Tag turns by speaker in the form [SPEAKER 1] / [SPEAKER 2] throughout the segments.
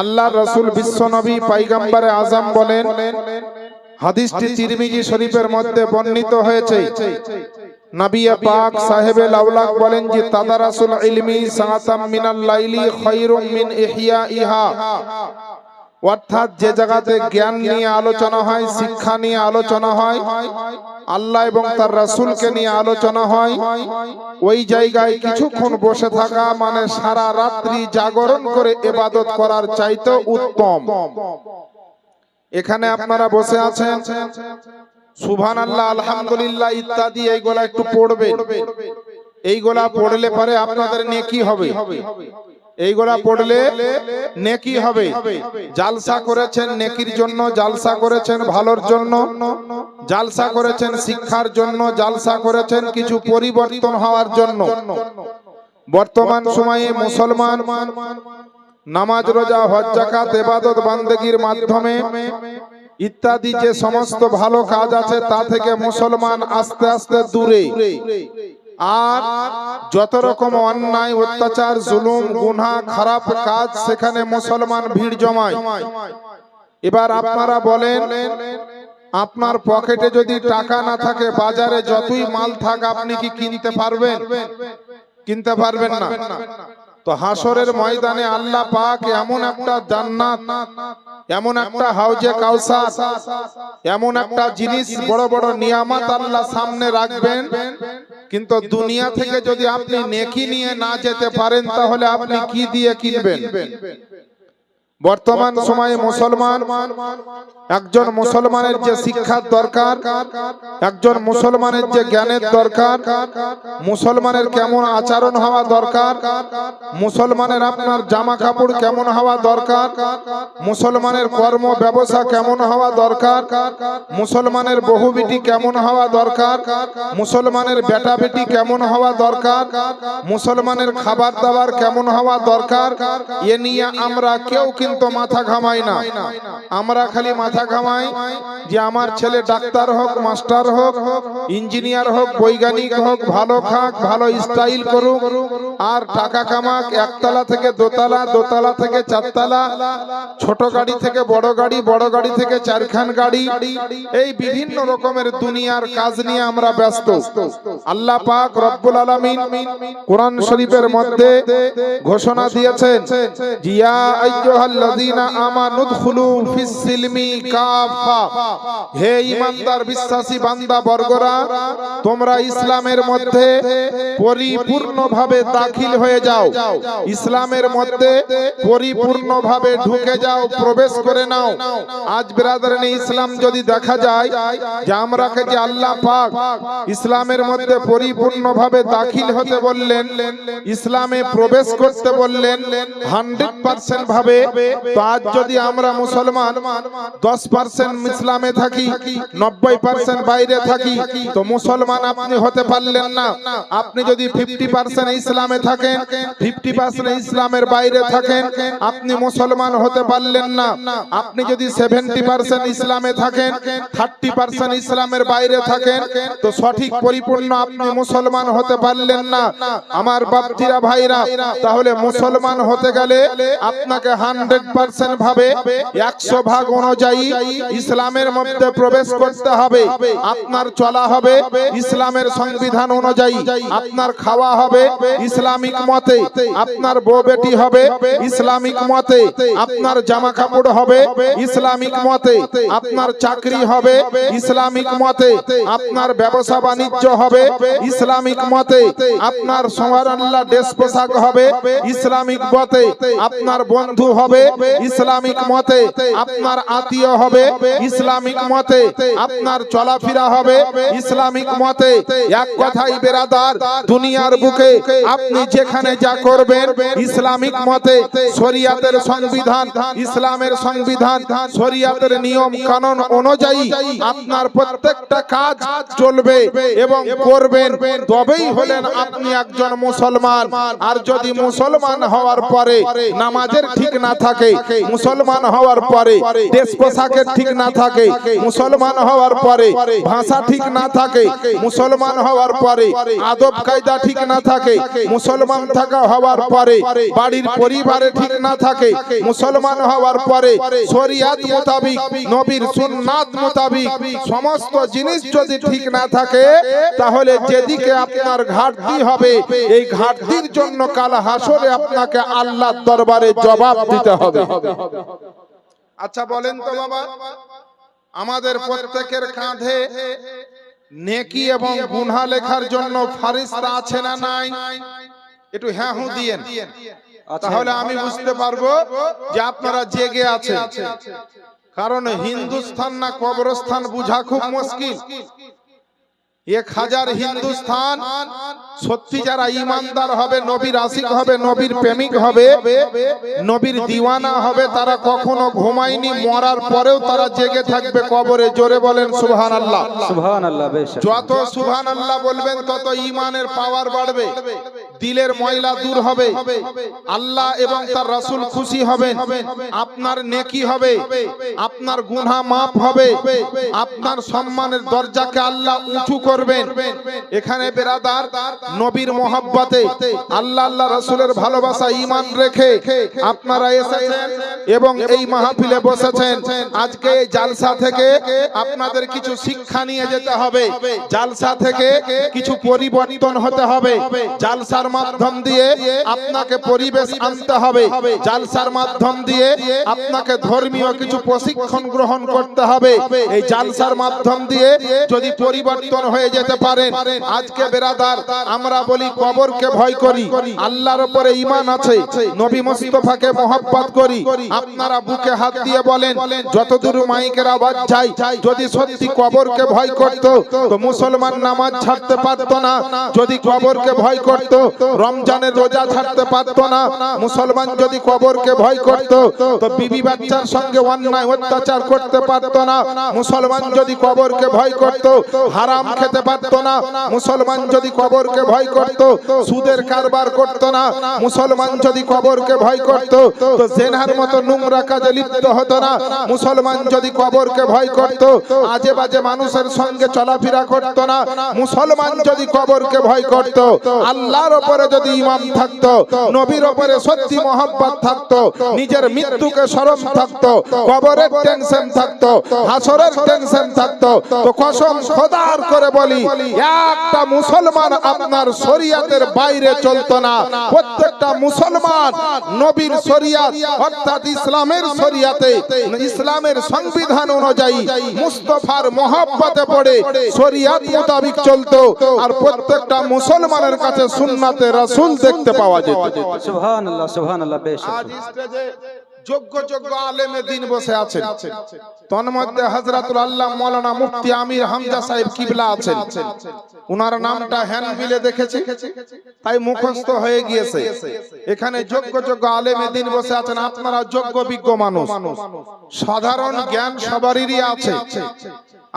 [SPEAKER 1] আল্লাহ রসুল বিশ্ব নবী পাইগাম্বারে আজম বলেন, হাদিসটি তিরমিজি শরীফের মধ্যে বর্ণিত হয়েছে। নবিয়া পাক সাহেবে বলেন যে লাইলি মিন ইহা অর্থাৎ যে জায়গাতে জ্ঞান নিয়ে আলোচনা হয়, শিক্ষা নিয়ে আলোচনা হয়, আল্লাহ এবং তার রাসূলকে নিয়ে আলোচনা হয়, ওই জায়গায় কিছুক্ষণ বসে থাকা মানে সারা রাত্রি জাগরণ করে এবাদত করার চাইতে উত্তম। এখানে আপনারা বসে আছেন সুভান আল্লাহ আলহামদুলিল্লাহ ইত্যাদি, এইগুলা একটু পড়বে এইগুলা পড়লে পরে আপনাদের নেকি হবে? এইগুলা পড়লে নেকি হবে। জালসা করেছেন নেকির জন্য জালসা করেছেন ভালোর জন্য। জালসা করেছেন শিক্ষার জন্য জালসা করেছেন কিছু পরিবর্তন হওয়ার জন্য। বর্তমান সময়ে মুসলমান নামাজ রোজা হজ জাকাত ইবাদত বান্দেগীর মাধ্যমে ইত্যাদি যে সমস্ত ভালো কাজ আছে তা থেকে মুসলমান আস্তে আস্তে দূরে। আর যত রকম অন্যায়, অত্যাচার, জুলুম, গুনাহ, খারাপ কাজ, সেখানে মুসলমান ভিড় জমায়। এবার আপনারা বলেন, আপনার পকেটে যদি টাকা না থাকে, বাজারে যতই মাল থাক, আপনি কি কিনতে পারবেন? কিনতে পারবেন না। তো হাসরের ময়দানে আল্লাহ পাক এমন একটা জান্নাত এমন একটা হাউজে কাউসার এমন একটা জিনিস বড় বড় নিয়ামত আল্লাহ সামনে রাখবেন। কিন্তু দুনিয়া থেকে যদি আপনি নেকি নিয়ে না যেতে পারেন তাহলে আপনি কি দিয়ে কিনবেন? বর্তমান সময়ে মুসলমান একজন মুসলমানের যে শিক্ষার দরকার একজন মুসলমানের যে জ্ঞানের দরকার মুসলমানের কেমন আচরণ হওয়া দরকার মুসলমানের আপনার জামা কাপড় কেমন হওয়া দরকার মুসলমানের কর্ম ব্যবসা কেমন হওয়া দরকার মুসলমানের বহু বেটি কেমন হওয়া দরকার মুসলমানের বেটা বেটি কেমন হওয়া দরকার মুসলমানের খাবার দাবার কেমন হওয়া দরকার এ নিয়ে আমরা কেউ কিন্তু মাথা ঘামাই না। আমরা খালি মাথা ঘামাই যে আমার ছেলে ডাক্তার হোক, মাস্টার হোক, ইঞ্জিনিয়ার হোক, বৈজ্ঞানিক হোক, ভালো খাক, ভালো স্টাইল করুক, আর টাকা কামাক, একতলা থেকে দোতলা দোতলা থেকে চারতলা, ছোট গাড়ি থেকে বড় গাড়ি বড় গাড়ি থেকে চারখান গাড়ি, এই বিভিন্ন রকমের দুনিয়ার কাজ নিয়ে আমরা ব্যস্ত। আল্লাহ পাক রব্বুল আলামিন কোরআন শরীফের মধ্যে ঘোষণা দিয়েছেন, জিয়া আইয়ুহাল্লাযীনা আমানু ঢুকে যাও, প্রবেশ করে নাও। আজ ইসলাম যদি দেখা যায় যে আমরা যে আল্লাহ পাক ইসলামের মধ্যে পরিপূর্ণভাবে দাখিল হতে বললেন, ইসলামে প্রবেশ করতে বললেন, হান্ড্রেড পার্সেন্ট ভাবে তো আজ যদি আমরা মুসলমান দশ পার্সেন্ট ইসলামে থাকি নব্বই পার্সেন্ট বাইরে থাকি তো মুসলমান আপনি হতে পারলেন না। আপনি যদি ফিফটি পার্সেন্ট ইসলামে থাকেন ফিফটি পার্সেন্ট ইসলামের বাইরে থাকেন আপনি মুসলমান হতে পারলেন না। আপনি যদি সেভেন্টি পার্সেন্ট ইসলামে থাকেন থার্টি পার্সেন্ট ইসলামের বাইরে থাকেন তো সঠিক পরিপূর্ণ আপনি মুসলমান হতে পারলেন না। আমার বাপজিরা ভাইরা তাহলে মুসলমান হতে গেলে আপনাকে হান্ড্রেড পার্সেন্ট ভাবে একশো ভাগ অনুযায়ী ইসলামের মধ্যে প্রবেশ করতে হবে। আপনার চলা হবে ইসলামের সংবিধান অনুযায়ী। আপনার খাওয়া হবে ইসলামিক মতে। আপনার বউ বেটি হবে ইসলামিক মতে। আপনার জামা কাপড় হবে ইসলামিক মতে। আপনার চাকরি হবে ইসলামিক মতে। আপনার ব্যবসা বাণিজ্য হবে ইসলামিক মতে। আপনার সোহার ড্রেস পোশাক হবে ইসলামিক মতে। আপনার বন্ধু হবে ইসলামিক মতে আপনার আত্মীয় হবে ইসলামিক মতে আপনার চলাফেরা হবে ইসলামিক মতে এক কথাই বেরাদার দুনিয়ার বুকে আপনি যেখানে যা করবেন ইসলামিক মতে শরিয়াতের সংবিধান ইসলামের সংবিধান শরিয়াতের নিয়ম কানুন অনুযায়ী আপনার প্রত্যেকটা কাজ চলবে এবং করবেন। তবেই হলেন আপনি একজন মুসলমান। আর যদি মুসলমান হওয়ার পরে নামাজের ঠিক না থাকে থাকে, মুসলমান হওয়ার পরে, দেশ পোশাকের ঠিক না থাকে, মুসলমান হওয়ার পরে, ভাষা ঠিক না থাকে, মুসলমান হওয়ার পরে, আদব কায়দা ঠিক না থাকে, মুসলমান থাকা হওয়ার পরে, বাড়ির পরিবারে ঠিক না থাকে, মুসলমান হওয়ার পরে, শরিয়াত মোতাবিক, নবীর সুন্নাত মোতাবিক, সমস্ত জিনিস যদি ঠিক না থাকে, তাহলে যেদিকে আপনার ঘাটতি হবে, এই ঘাটতির জন্য কাল হাসরে আপনাকে আল্লাহর দরবারে জবাব দিতে হবে। আচ্ছা বলেন তো বাবা আমাদের প্রত্যেকের কাঁধে নেকি এবং গুনহা লেখার জন্য ফারিস্তা আছে না নাই? একটু হ্যাঁ হু দিয়েন। তাহলে আমি বুঝতে পারব যে আপনারা জেগে আছে কারণ হিন্দুস্থান না কবরস্থান বুঝা খুব মুশকিল। এক হাজার হিন্দুস্থান সত্যি যারা ইমানদার হবে নবীর আশিক হবে নবীর প্রেমিক হবে নবীর দিওয়ানা হবে তারা কখনো ঘুমায়নি মরার পরেও তারা জেগে থাকবে কবরে। জোরে বলেন সুবহান আল্লাহ
[SPEAKER 2] সুবহান আল্লাহ
[SPEAKER 1] যত সুহান আল্লাহ বলবেন তত ইমানের পাওয়ার বাড়বে। দিলের ময়লা দূর হবে। আল্লাহ এবং তার রাসূল খুশি হবেন। আপনার নেকি হবে। আপনার গুনা মাফ হবে। আপনার সম্মানের দরজাকে আল্লাহ উঁচু করবেন। এখানে বেরাদার নবীর মোহাব্বতে আল্লাহ আল্লাহ রাসূলের ভালোবাসা ঈমান রেখে আপনারা এসেছেন এবং এই মাহফিলে বসেছেন। আজকে এই জালসা থেকে আপনাদের কিছু শিক্ষা নিয়ে যেতে হবে। জালসা থেকে কিছু পরিবর্তন হতে হবে। জালসার মাধ্যম দিয়ে আপনাকে পরিবেশ আনতে হবে। জালসার মাধ্যম দিয়ে আপনাকে ধর্মীয় কিছু প্রশিক্ষণ গ্রহণ করতে হবে। এই জালসার মাধ্যম দিয়ে যদি পরিবর্তন হয়ে যেতে পারেন। আজকে বেরাদার, আমরা বলি কবরকে ভয় করি। আল্লাহর উপরে ঈমান আছে। নবী মুস্তাফাকে মহব্বত করি। আপনারা বুকে হাত দিয়ে বলেন, যতদূর মাইকের আওয়াজ যায়, যদি সত্যি কবরকে ভয় করত, তো মুসলমান নামাজ ছাড়তে পারতো না। যদি কবরকে ভয় করত, রমজানের রোজা ছাড়তে পারতো না। মুসলমান যদি কবরকে ভয় করত, তো বিবি বাচ্চার সঙ্গে অন্যায় অত্যাচার করতে পারতো না। মুসলমান যদি কবরকে ভয় করত হারাম খেতে পারতো না। মুসলমান যদি কবরকে ভয় করত, সুদের কারবার করত না। মুসলমান যদি কবরকে ভয় করত, তো জেনার মতো নোংরা কাজে লিপ্ত হতো না। মুসলমান যদি কবরকে ভয় করত, আজে বাজে মানুষের সঙ্গে চলাফেরা করত না। মুসলমান যদি কবরকে ভয় করত, আল্লাহর উপরে যদি ইমাম থাকতো, নবীর উপরে সত্যি মোহাব্বত থাকতো, নিজের মৃত্যুকে স্মরণ থাকতো, কবরের টেনশন থাকতো, হাসরের টেনশন থাকতো, তো কসম খোদার করে বলি একটা মুসলমান আপনার শরিয়াতের বাইরে চলতো না। প্রত্যেকটা মুসলমান নবীর শরিয়াত অর্থাৎ ইসলামের শরিয়াতে ইসলামের সংবিধান অনুযায়ী মুস্তফার মহব্বতে পড়ে শরিয়াত মোতাবিক চলতো আর প্রত্যেকটা মুসলমানের কাছে সুন্নাতে রাসূল দেখতে পাওয়া যেত।
[SPEAKER 2] সুবহান আল্লাহ সুবহান আল্লাহ বেশ।
[SPEAKER 1] আজ স্টেজে যোগ্য যোগ্য আলেমে দিন বসে তন্মধ্যে আল্লাহ মুফতি আমির সাহেব কিবলা নামটা তাই মুখস্থ হয়ে গিয়েছে। এখানে যোগ্য যোগ্য আলেমে দিন বসে আছেন। আপনারা যোগ্য, বিজ্ঞ মানুষ। সাধারণ জ্ঞান সবারই আছে।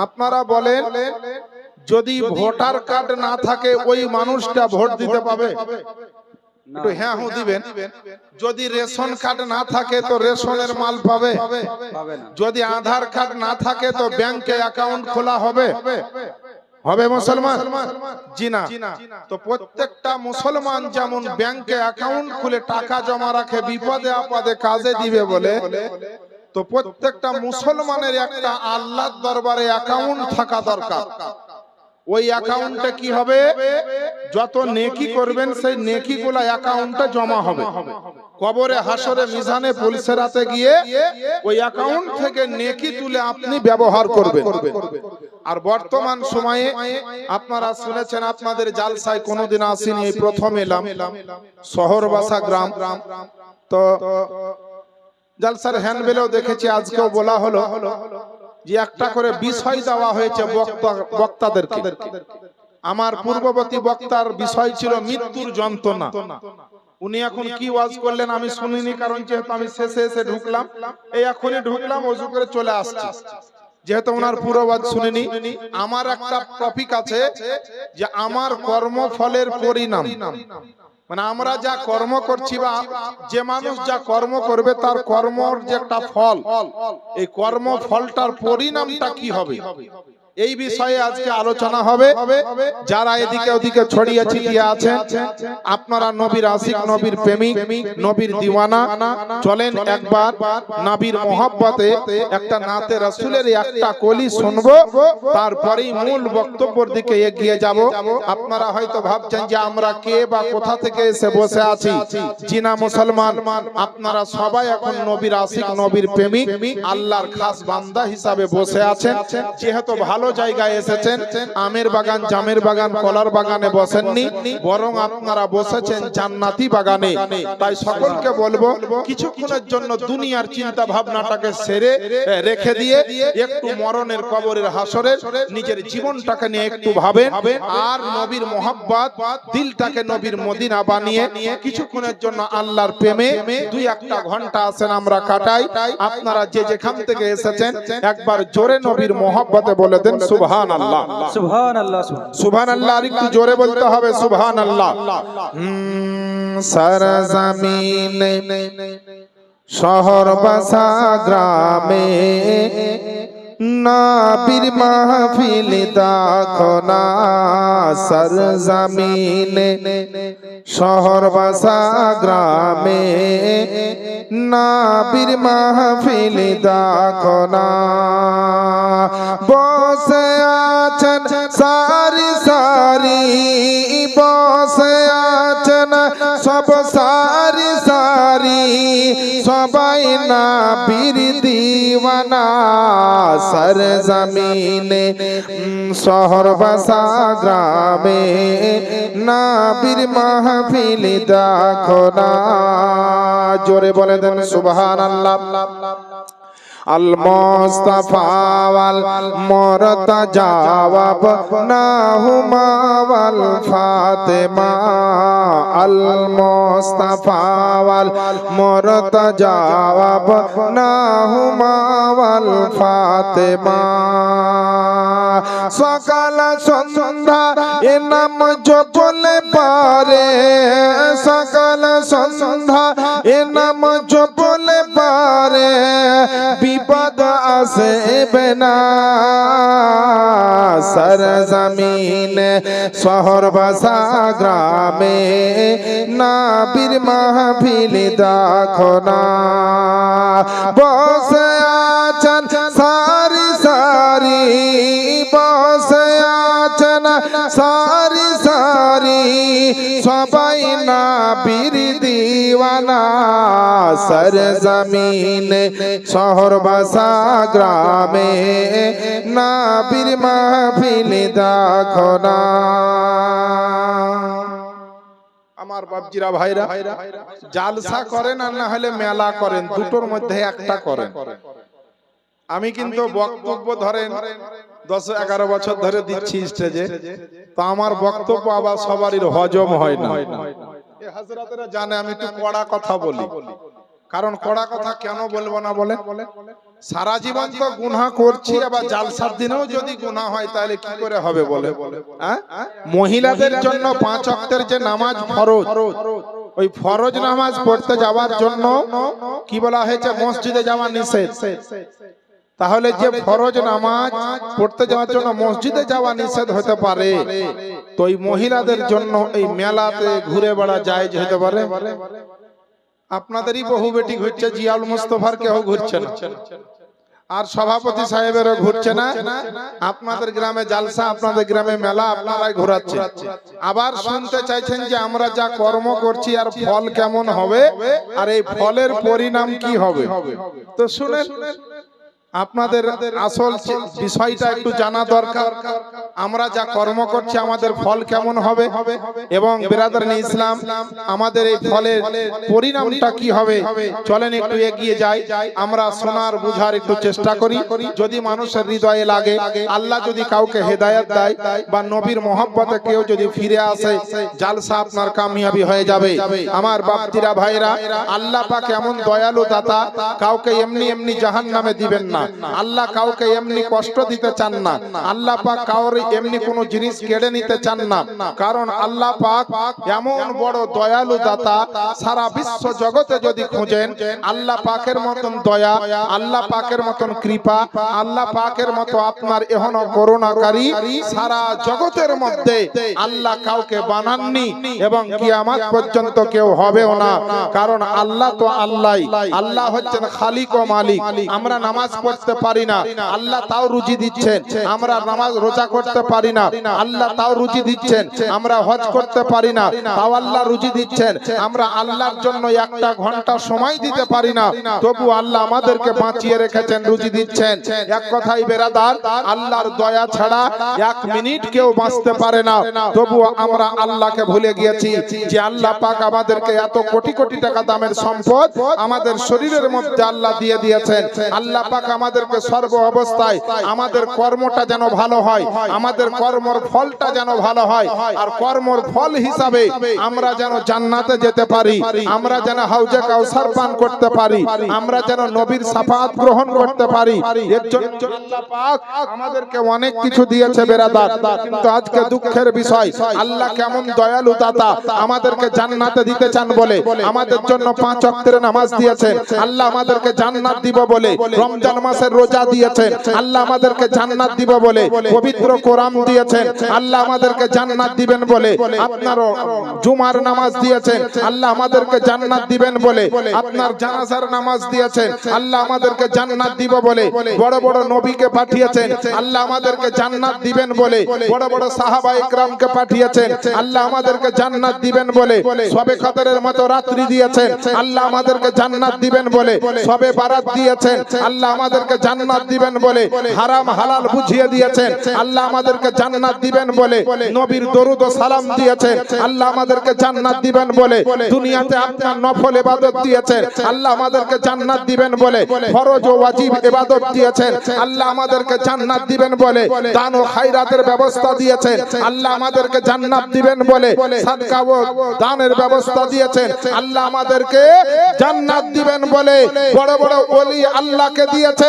[SPEAKER 1] আপনারা বলেন, যদি ভোটার কার্ড না থাকে, ওই মানুষটা ভোট দিতে পাবে? একটু হ্যাঁ হু দিবেন। যদি রেশন কার্ড না থাকে তো রেশনের মাল পাবে।
[SPEAKER 2] পাবে
[SPEAKER 1] যদি আধার কার্ড না থাকে তো ব্যাংকে অ্যাকাউন্ট খোলা হবে। হবে। মুসলমান? জি না। তো প্রত্যেকটা মুসলমান যেমন ব্যাংকে অ্যাকাউন্ট খুলে টাকা জমা রাখে বিপদে আপদে কাজে দিবে বলে। তো প্রত্যেকটা মুসলমানের একটা আল্লাহর দরবারে অ্যাকাউন্ট থাকা দরকার। ওই অ্যাকাউন্টে কি হবে? যত নেকি করবেন সেই নেকি গুলা অ্যাকাউন্টে জমা হবে। কবরে হাসরে মিজানে পুলিশেরাতে গিয়ে ওই অ্যাকাউন্ট থেকে নেকি তুলে আপনি ব্যবহার করবেন। আর বর্তমান সময়ে আপনারা শুনেছেন আপনাদের জালসায় কোনোদিন আসেনি এই প্রথম এলাম। শহরবাসা গ্রাম। গ্রাম। তো জালসার হ্যান্ডবেলেও দেখেছি আজকেও বলা হলো যে একটা করে বিষয় দেওয়া হয়েছে বক্তা- বক্তাদেরকে। আমার পূর্ববর্তী বক্তার বিষয় ছিল মৃত্যুর যন্ত্রণা। উনি এখন কি ওয়াজ করলেন আমি শুনিনি, কারণ যেহেতু আমি শেষে এসে ঢুকলাম, এই এখনই ঢুকলাম, অজু করে চলে আসছি। যেহেতু ওনার পুরো ওয়াজ শুনিনি, আমার একটা টপিক আছে যে আমার কর্মফলের পরিণাম। মানে আমরা যা কর্ম করছি বা যে মানুষ যা কর্ম করবে তার কর্মর যে একটা ফল এই কর্ম ফলটার পরিণামটা কি হবে? এই বিষয়ে আজকে আলোচনা হবে। যারা এদিকে ওদিকে ছড়িয়ে ছিটিয়ে আছেন আপনারা নবীর আশিক নবীর প্রেমিক নবীর দিওয়ানা। চলেন একবার নবীর মোহাব্বতে একটা নাতে রাসূলের একটা কলি শুনব। তারপরেই মূল বক্তব্যের দিকে এগিয়ে যাব। আপনারা হয়তো ভাবছেন যে আমরা কে বা কোথা থেকে এসে বসে আছি? জিনা মুসলমান। আপনারা সবাই এখন নবীর আশিক নবীর প্রেমিক আল্লাহর খাস বান্দা হিসাবে বসে আছেন। যেহেতু ভালো জায়গায় এসেছেন, আমের বাগান, জামের বাগান, কলার বাগানে বসেননি, বরং আপনারা বসেছেন জান্নাতি বাগানে। তাই সকলকে বলব, কিছুক্ষণের জন্য দুনিয়ার চিন্তা ভাবনাটাকে সেরে, রেখে দিয়ে, একটু মরণের কবরের হাসরের নিজের জীবনটাকে নিয়ে একটু ভাবেন, আর নবীর মোহাব্বত, দিলটাকে নবীর মদিনা বানিয়ে, কিছুক্ষণের জন্য আল্লাহর প্রেমে দুই একটা ঘণ্টা আছেন আমরা কাটাই। আপনারা যে যেখান থেকে এসেছেন, একবার জোরে নবীর মোহাব্বতে বলে দেন সুবহান আল্লাহ
[SPEAKER 2] সুবহান আল্লাহ
[SPEAKER 1] সুবহান আল্লাহ আর একটু জোরে বলতে হবে সুবহান আল্লাহ সারা জমিন শহর বাসা গ্রামে নাবির মাহফিল দেখো না সর জমিনে শহর বাসা গ্রামে নাবির মাহফিল দেখো না। বসে আছেন সারি দিওয়ানা সর জমিনে শহর বাসা গ্রামে না বীর মাহফিল দেখো না জোরে বলে দেন সুবহান আল্লাহ আল মুস্তাফা ওয়াল মুরতাজা না হুমা ওয়াল ফাতেমা আল মুস্তাফা ওয়াল মুরতাজা না হুমা ওয়াল ফাতেমা সকাল সন্ধ্যা এ নাম জপলে পারে সকাল সন্ধ্যা, এ নাম জপলে পারে, বিপদ আসবে না। সর জমিন শহর বাসা গ্রামে না বীর মাহফিল দেখো না। বসে আছেন সারি সারি বীর দিওয়ানা সর জমিন শহর বাসা গ্রামে না বীর মাহফিল দেখো না আমার বাপজিরা ভাইরা, জালসা করেন আর না হলে মেলা করেন, দুটোর মধ্যে একটা করেন। আমি কিন্তু বক্তব্য ধরেন, দশ এগারো বছর ধরে দিচ্ছি স্টেজে, তো আমার বক্তব্য আবার সবারই হজম হয় না। এ হাজরাতেরা জানে আমি একটু কড়া কথা বলি। কারণ কড়া কথা কেন বলব না বলে সারা জীবন তো গুনাহ করছি আবার জালসার দিনেও যদি গুনাহ হয় তাহলে কি করে হবে বলে হ্যাঁ? মহিলাদের জন্য পাঁচ অক্টের যে নামাজ ফরজ ওই ফরজ নামাজ পড়তে যাওয়ার জন্য কি বলা হয়েছে? মসজিদে যাওয়া নিষেধ। তাহলে যে ফরজ নামাজ পড়তে যাওয়ার জন্য মসজিদে যাওয়া নিষেধ হতে পারে। তো এই মহিলাদের জন্য এই মেলাতে ঘুরে বেড়া যায় হতে পারে? আপনাদেরই বহু বেটি ঘুরছে, জিয়াউল মুস্তফার কেউ ঘুরছে আর সভাপতি সাহেবেরও ঘুরছে না। আপনাদের গ্রামে জালসা, আপনাদের গ্রামে মেলা, আপনারাই ঘোরাচ্ছে। আবার শুনতে চাইছেন যে আমরা যা কর্ম করছি আর ফল কেমন হবে, আর এই ফলের পরিণাম কি হবে? তো শুনেন আপনাদের আসল বিষয়টা একটু জানা দরকার। আমরা যা কর্ম করছি আমাদের ফল কেমন হবে? এবং বেরাদারানি ইসলাম আমাদের এই ফলের পরিণামটা কি হবে? চলেন একটু এগিয়ে যাই। আমরা শোনার বুঝার একটু চেষ্টা করি। যদি মানুষের হৃদয়ে লাগে আল্লাহ যদি কাউকে হেদায়ত দেয় বা নবীর মোহাব্বতে কেউ যদি ফিরে আসে জালসা আপনার কামিয়াবি হয়ে যাবে। আমার বাপতিরা ভাইরা আল্লাহ পাক এমন দয়ালু দাতা কাউকে এমনি এমনি জাহান নামে দিবেন না না। আল্লাহ কাউকে এমনি কষ্ট দিতে চান না। আল্লাহ পাক কাউর এমনি কোনো জিনিস কেড়ে নিতে চান না। কারণ আল্লাহ পাক এমন বড় দয়ালু দাতা সারা বিশ্ব জগতে যদি খুঁজেন, আল্লাহ পাকের মতন দয়া, আল্লাহ পাকের মতন কৃপা, আল্লাহ পাকের মতো আপনার এহন করুণাকারী সারা জগতের মধ্যে আল্লাহ কাউকে বানাননি এবং কিয়ামত পর্যন্ত কেউ হবেও না। কারণ আল্লাহ তো আল্লাহ আল্লাহ হচ্ছেন খালিক ও মালিক। আমরা নামাজ পড়তে পারি না। আল্লাহ তাও রুজি দিচ্ছেন। আমরা নামাজ রোজা করতে পারি না। আল্লাহ তাও রুজি দিচ্ছেন। আমরা হজ করতে পারি না। তাও আল্লাহ রুজি দিচ্ছেন। আমরা আল্লাহর জন্য একটা ঘণ্টা সময় দিতে পারি না। তবু আল্লাহ আমাদেরকে বাঁচিয়ে রেখেছেন, রুজি দিচ্ছেন। এক কথাই বেরাদার, আল্লাহর দয়া ছাড়া এক মিনিট কেউ বাঁচতে পারে না। তবু আমরা আল্লাহকে ভুলে গিয়েছি যে আল্লাহ পাক আমাদেরকে এত কোটি কোটি টাকা দামের সম্পদ আমাদের শরীরের মধ্যে আল্লাহ দিয়ে দিয়েছেন। আল্লাহ পাক আমাদেরকে সর্ব অবস্থায় আমাদের কর্মটা যেন ভালো হয়, আমাদের কর্মর ফলটা যেন ভালো হয়, আর কর্মর ফল হিসাবে আমরা যেন জান্নাতে যেতে পারি, আমরা যেন হাউজে কাউসার পান করতে পারি, আমরা যেন নবীর সাফাত গ্রহণ করতে পারি। এর জন্য পাক আমাদেরকে অনেক কিছু দিয়েছে বেরাদার, কিন্তু আজকে দুঃখের বিষয়, আল্লাহ কেমন দয়ালু দাতা আমাদেরকে জান্নাতে দিতে চান বলে, আমাদের জন্য পাঁচ ওয়াক্তের নামাজ দিয়েছেন, আল্লাহ আমাদেরকে জান্নাত দিব বলে, রমজান মাসের রোজা দিয়েছেন। আল্লাহ আমাদেরকে জান্নাত দিব বলে, পবিত্র কোরআন দিয়েছেন। আল্লাহ আমাদেরকে জান্নাত দিবেন বলে, আপনারও জুমার নামাজ দিয়েছেন। আল্লাহ আমাদেরকে জান্নাত দিবেন বলে, আপনার জানাজার নামাজ দিয়েছেন। আল্লাহ আমাদেরকে জান্নাত দিব বলে, বড় বড় নবীকে পাঠিয়েছেন। আল্লাহ আমাদেরকে জান্নাত দিবেন বলে, বড় বড় সাহাবা ইকরামকে পাঠিয়েছেন। আল্লাহ আমাদেরকে জান্নাত দিবেন বলে, সবে কদরের মতো রাত্রি দিয়েছেন। আল্লাহ আমাদেরকে জান্নাত দিবেন বলে, সবে বারাত দিয়েছেন। আল্লাহ আমাদেরকে জান্নাত দিবেন বলে, হারাম, হালাল বুঝিয়ে দিয়েছেন। আল্লাহ আমাদেরকে জান্নাত দিবেন বলে, নবীর দরুদ ও সালাম দিয়েছেন। আল্লাহ আমাদেরকে জান্নাত দিবেন বলে, দুনিয়াতে আপনার নফল ইবাদত দিয়েছেন। আল্লাহ আমাদেরকে জান্নাত দিবেন বলে, ফরজ ও ওয়াজিব ইবাদত দিয়েছেন। আল্লাহ আমাদেরকে জান্নাত দিবেন বলে, দান ও খায়রাতের ব্যবস্থা দিয়েছেন। আল্লাহ আমাদেরকে জান্নাত দিবেন বলে, সাদকা ও দানের ব্যবস্থা দিয়েছেন। আল্লাহ আমাদেরকে জান্নাত দিবেন বলে, বড় বড় ওলি আল্লাহকে দিয়েছেন।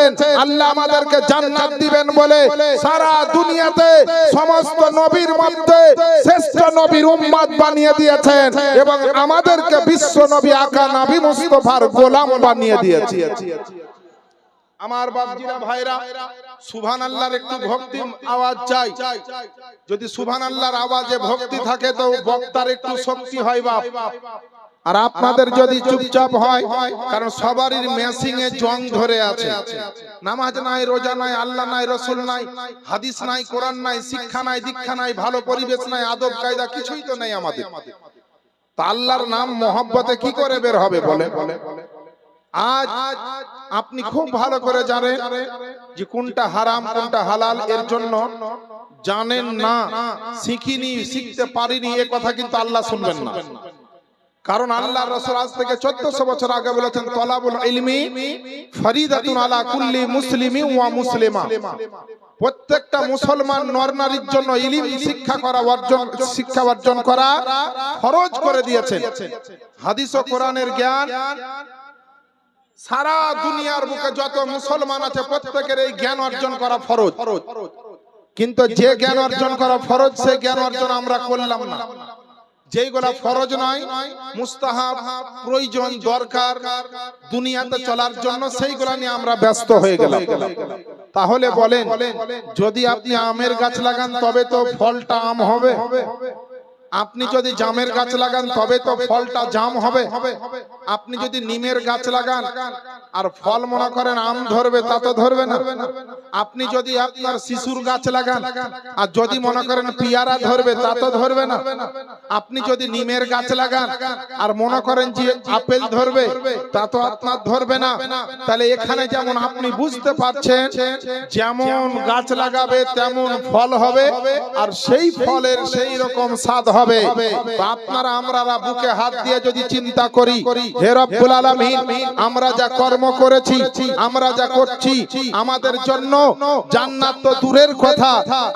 [SPEAKER 1] আল্লাহ আমাদেরকে জান্নাত দিবেন বলে সারা দুনিয়াতে সমস্ত নবীর মধ্যে শ্রেষ্ঠ নবীর উম্মত বানিয়ে দিয়েছেন এবং আমাদেরকে বিশ্ব নবী আকা নবী মুস্তফার গোলাম বানিয়ে দিয়েছে। আমার বাপজিরা, ভাইরা সুবহান আল্লাহর একটু ভক্তি আওয়াজ চাই। যদি সুবহান আল্লাহর আওয়াজে ভক্তি থাকে তো বক্তার একটু শক্তি হয় বাপ। আর আপনাদের যদি চুপচাপ হয়, কারণ সবারই মেসিং এ জং ধরে আছে। নামাজ নাই, রোজা নাই, আল্লাহ নাই, রসুল নাই, হাদিস নাই, কোরআন নাই, শিক্ষা নাই, দীক্ষা নাই, ভালো পরিবেশ নাই, আদব কায়দা, কিছুই তো নেই আমাদের। তা আল্লাহর নাম মোহাব্বতে কি করে বের হবে বলে আজ আপনি খুব ভালো করে জানেন যে কোনটা হারাম, কোনটা হালাল, এর জন্য জানেন না, শিখিনি, শিখতে পারিনি, এ কথা কিন্তু আল্লাহ শুনবেন না। কারণ আল্লাহ রসুল আজ থেকে চোদ্দশো বছর আগে বলেছেন, তলাবুল ইলমি ফরিদাতুন আলা কুল্লি মুসলিমি ওয়া মুসলিমা। প্রত্যেকটা মুসলমান নর নারীর জন্য ইলিম, শিক্ষা করা, অর্জন, শিক্ষা অর্জন করা ফরজ করে দিয়েছেন। হাদিস ও কোরআনের জ্ঞান সারা দুনিয়ার বুকে যত মুসলমান আছে, প্রত্যেকের এই জ্ঞান অর্জন করা ফরজ। কিন্তু যে জ্ঞান অর্জন করা ফরজ সে জ্ঞান অর্জন আমরা করলাম না। যেইগুলা ফরজ নয় মুস্তাহাব প্রয়োজন দরকার দুনিয়াতে চলার জন্য সেইগুলা নিয়ে আমরা ব্যস্ত হয়ে গেলাম। তাহলে বলেন যদি আপনি আমের গাছ লাগান তবে তো ফলটা আম হবে। আপনি যদি জামের গাছ লাগান তবে তো ফলটা জাম হবে। আপনি যদি নিমের গাছ লাগান আর ফল মনে করেন আম ধরবে তা তো ধরবে না। আপনি যদি আপনার শিশুর গাছ লাগান আর যদি মনে করেন পিয়ারা ধরবে তা তো ধরবে না। আপনি যদি নিমের গাছ লাগান আর মনে করেন যে আপেল ধরবে তা তো আপনার ধরবে না। তাহলে এখানে যেমন আপনি বুঝতে পারছেন যেমন গাছ লাগাবে তেমন ফল হবে আর সেই ফলের সেই রকম স্বাদ হবে। আপনারা আমরা বুকে হাত দিয়ে যদি চিন্তা করি হে রব্বুল আলামিন, আমরা যা কর্ম করেছি, আমরা যা করছি, আমাদের জন্য জান্নাত তো দূরের কথা।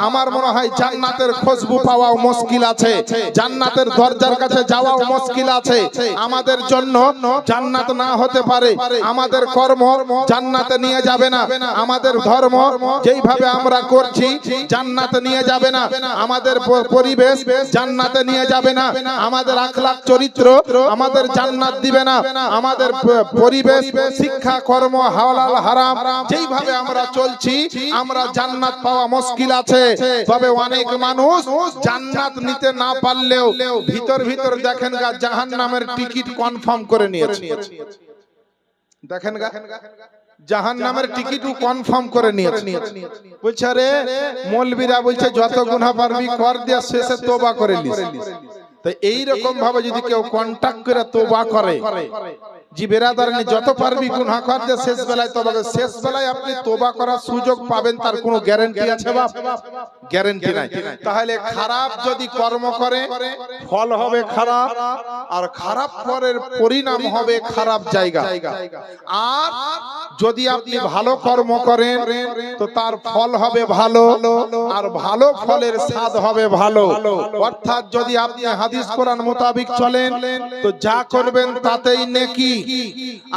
[SPEAKER 1] আমার মনে হয় জান্নাতের খুশবু পাওয়াও মুশকিল আছে, জান্নাতের দরজার কাছে যাওয়াও মুশকিল আছে। আমাদের জন্য জান্নাত না হতে পারে, আমাদের কর্ম জান্নাতে নিয়ে যাবে না। আমাদের ধর্ম যেইভাবে আমরা করছি, জান্নাতে নিয়ে যাবে না। আমাদের পরিবেশ জান্নাতে নিয়ে যাবে না। আমাদের আখলাক চরিত্র আমাদের জান্নাত দিবে না, আমাদের পরিবেশ, শিক্ষা, কর্ম, হালাল, হারাম, যেইভাবে আমরা চলছি, আমরা জান্নাত পাওয়া মুশকিল আছে। তবে অনেক মানুষ জান্নাত নিতে না পারলেও ভিতর ভিতর দেখেন গা, জাহান্নামের টিকিট কনফার্ম করে নিয়েছে। দেখেন গা জাহান নামের টিকিটও কনফার্ম করে নিয়েছে। বলছে রে মৌলবীরা বলছে, যত গুনাহ পারবি কর দিয়া শেষে তোবা করে লিস তো এইরকম ভাবে যদি কেউ কন্ট্যাক্ট করে তোবা করে। জি যত পারবি গুনাহ শেষ বেলায় তোবা শেষ বেলায় আপনি তোবা করার সুযোগ পাবেন তার কোনো গ্যারান্টি আছে বাপ? গ্যারান্টি নাই। তাহলে খারাপ যদি কর্ম করে ফল হবে খারাপ আর খারাপ করের পরিণাম হবে খারাপ জায়গা। আর যদি আপনি ভালো কর্ম করেন তো তার ফল হবে ভালো আর ভালো ফলের স্বাদ হবে ভালো। অর্থাৎ যদি আপনি হাদিস কোরআন মোতাবিক চলেন তো যা করবেন তাতেই নেকি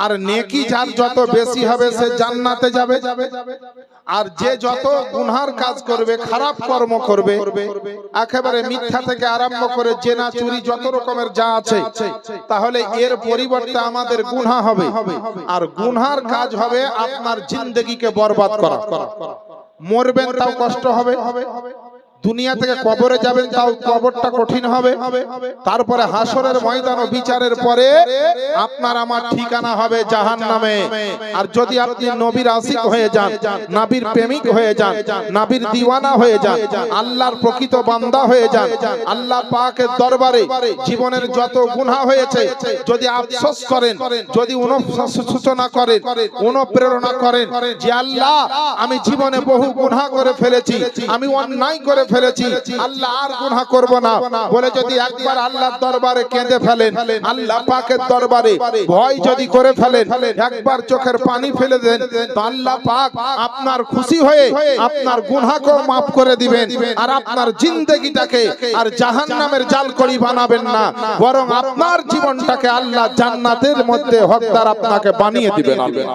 [SPEAKER 1] আর নেকি যার যত বেশি হবে সে জান্নাতে যাবে। আর যে যত গুনহার কাজ করবে, খারাপ কর্ম করবে, একেবারে মিথ্যা থেকে আরম্ভ করে জেনা, চুরি, যত রকমের যা আছে, তাহলে এর পরিবর্তে আমাদের গুনহা হবে। আর গুনহার কাজ হবে আপনার জিন্দগিকে বরবাদ করা। মরবেন তাও কষ্ট হবে। দুনিয়া থেকে কবরে যাবেন তাও কবরটা কঠিন হবে। তারপরে হাসরের ময়দান ও বিচারের পরে আপনার আমার ঠিকানা হবে জাহান নামে আর যদি আপনি নবীর আশিক হয়ে যান নাবির প্রেমিক হয়ে যান নাবির দিওয়ানা হয়ে যান আল্লাহর প্রকৃত বান্দা হয়ে যান আল্লাহ পাকের দরবারে জীবনের যত গুনাহ হয়েছে যদি আফসোস করেন যদি অনুসূচনা করেন অনুপ্রেরণা করেন যে আল্লাহ আমি জীবনে বহু গুনাহ করে ফেলেছি আমি অন্যায় করে ফেলেছি। আল্লাহ আর গুনাহ করব না। বলে যদি একবার আল্লাহর দরবারে কেঁদে ফেলেন, আল্লাহ পাকের দরবারে ভয় যদি করে ফেলেন, একবার চোখের পানি ফেলে দেন, তো আল্লাহ পাক আপনার খুশি হয়ে আপনার গুনাহকে মাফ করে দিবেন আর আপনার জিন্দেগিটাকে আর জাহান্নামের জালকড়ি বানাবেন না। বরং আপনার জীবনটাকে আল্লাহ জান্নাতের মধ্যে হকদার আপনাকে বানিয়ে দিবেন আল্লাহ।